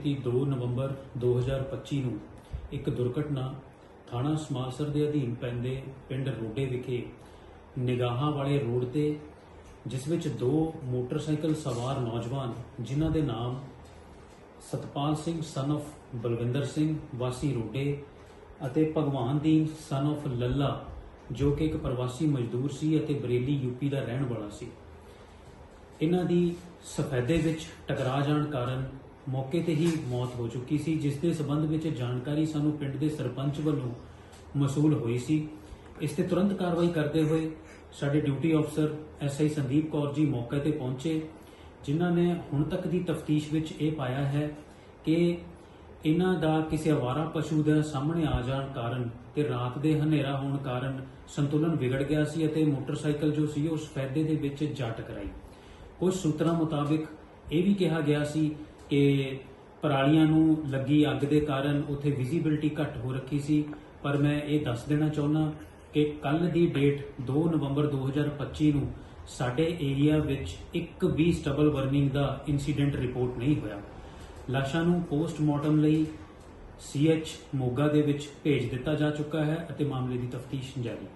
ਮਿਤੀ 2 ਨਵੰਬਰ 2025 ਨੂੰ ਇੱਕ ਦੁਰਘਟਨਾ ਥਾਣਾ ਸਮਾਲਸਰ ਦੇ ਅਧੀਨ ਪੈਂਦੇ ਪਿੰਡ ਰੋਡੇ ਵਿਖੇ ਨਿਗਾਹਾਂ ਵਾਲੇ ਰੋਡ ਤੇ, ਜਿਸ ਵਿੱਚ ਦੋ ਮੋਟਰਸਾਈਕਲ ਸਵਾਰ ਨੌਜਵਾਨ, ਜਿਨ੍ਹਾਂ ਦੇ ਨਾਮ ਸਤਪਾਲ ਸਿੰਘ ਸਨ of ਬਲਵਿੰਦਰ ਸਿੰਘ, ਵਾਸੀ ਰੋਡੇ ਅਤੇ ਭਗਵਾਨ ਦੀਨ, son of ਲੱਲਾ, ਜੋ ਕਿ ਇੱਕ ਪ੍ਰਵਾਸੀ ਮਜ਼ਦੂਰ ਸੀ ਅਤੇ ਬਰੇਲੀ ਯੂਪੀ ਦਾ ਰਹਿਣ ਵਾਲਾ ਸੀ। ਇਹਨਾਂ ਦੀ ਸਫੈਦੇ ਵਿੱਚ ਟਕਰਾ ਜਾਣ ਕਾਰਨ ਮੌਕੇ ਤੇ ਹੀ ਮੌਤ ਹੋ ਚੁੱਕੀ ਸੀ, ਜਿਸ ਦੇ ਸਬੰਧ ਵਿੱਚ ਜਾਣਕਾਰੀ ਸਾਨੂੰ ਪਿੰਡ ਦੇ ਸਰਪੰਚ ਵੱਲੋਂ ਮਸੂਲ ਹੋਈ ਸੀ। ਇਸ ਤੇ ਤੁਰੰਤ ਕਾਰਵਾਈ ਕਰਦੇ ਹੋਏ ਸਾਡੇ ਡਿਊਟੀ ਅਫਸਰ ਐਸਆਈ ਸੰਦੀਪ ਕੌਰ ਜੀ ਮੌਕੇ ਤੇ ਪਹੁੰਚੇ, ਜਿਨ੍ਹਾਂ ਨੇ ਹੁਣ ਤੱਕ ਦੀ ਤਫਤੀਸ਼ ਵਿੱਚ ਇਹ ਪਾਇਆ ਹੈ ਕਿ ਇਹਨਾਂ ਦਾ ਕਿਸੇ ਅਵਾਰਾ ਪਸ਼ੂ ਦੇ ਸਾਹਮਣੇ ਆ ਜਾਣ ਕਾਰਨ ਤੇ ਰਾਤ ਦੇ ਹਨੇਰਾ ਹੋਣ ਕਾਰਨ ਸੰਤੁਲਨ ਵਿਗੜ ਗਿਆ ਸੀ ਅਤੇ ਮੋਟਰਸਾਈਕਲ ਜੋ ਸੀ ਉਹ ਸਫੈਦੇ ਦੇ ਵਿੱਚ ਜਾ ਟਕਰਾਈ ਕੁਝ ਸੂਤਰਾਂ ਮੁਤਾਬਿਕ ਇਹ ਵੀ ਕਿਹਾ ਗਿਆ ਸੀ ਕਿ ਪਰਾਲੀਆਂ ਨੂੰ ਲੱਗੀ ਅੱਗ ਦੇ ਕਾਰਨ ਉੱਥੇ ਵਿਜ਼ਿਬਿਲਟੀ ਘੱਟ ਹੋ ਰੱਖੀ ਸੀ। ਪਰ ਮੈਂ ਇਹ ਦੱਸ ਦੇਣਾ ਚਾਹੁੰਦਾ ਕਿ ਕੱਲ ਦੀ ਡੇਟ 2 ਨਵੰਬਰ 2025 ਨੂੰ ਸਾਡੇ ਏਰੀਆ ਵਿੱਚ ਇੱਕ ਵੀ ਸਟਬਲ ਬਰਨਿੰਗ ਦਾ ਇਨਸੀਡੈਂਟ ਰਿਪੋਰਟ ਨਹੀਂ ਹੋਇਆ। ਲਾਸ਼ਾਂ ਨੂੰ ਪੋਸਟਮਾਰਟਮ ਲਈ ਸੀਐਚ ਮੋਗਾ ਦੇ ਵਿੱਚ ਭੇਜ ਦਿੱਤਾ ਜਾ ਚੁੱਕਾ ਹੈ ਅਤੇ ਮਾਮਲੇ ਦੀ ਤਫਤੀਸ਼ ਜਾਰੀ। ਹੈ